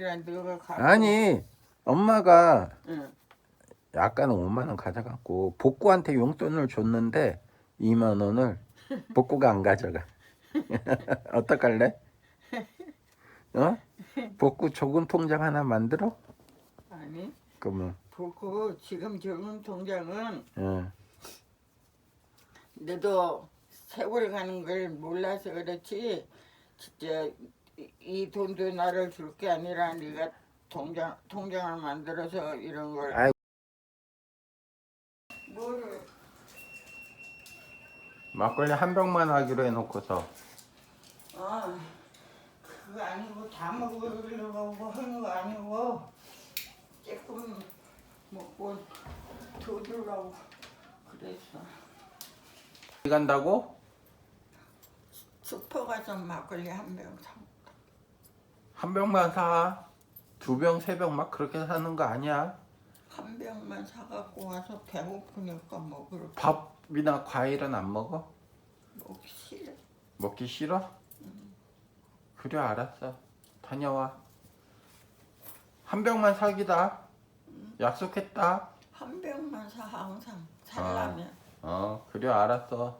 너가 가. 아니 엄마가 응. 아까는 5만 원 가져갔고 복구한테 용돈을 줬는데 2만 원을 복구가 안 가져가. 어떡할래? 어? 복구 조금 통장 하나 만들어? 아니 그러면 보고 지금 적은 통장은 어. 너도 세월 가는 걸 몰라서 그렇지 진짜 이- 이 돈도 나를 줄 게 아니라 네가 통장 통장을 만들어서 이런 걸 아이. 뭐를 막걸리 한 병만 하기로 해놓고서 아 그거 아니고 다 먹으려고 하는 거 아니고 조금 먹고 더 주려고 그랬어 어디 간다고? 슈퍼 가서 막걸리 한 병 사. 한 병만 사. 두 병, 세 병 막 그렇게 사는 거 아니야. 한 병만 사갖고 와서 배고프니까 먹으러 밥이나 과일은 안 먹어? 먹기 싫어. 먹기 싫어? 그래 알았어. 다녀와. 한 병만 사기다. 약속했다. 한 병만 사 항상 살라면 어 그래 알았어.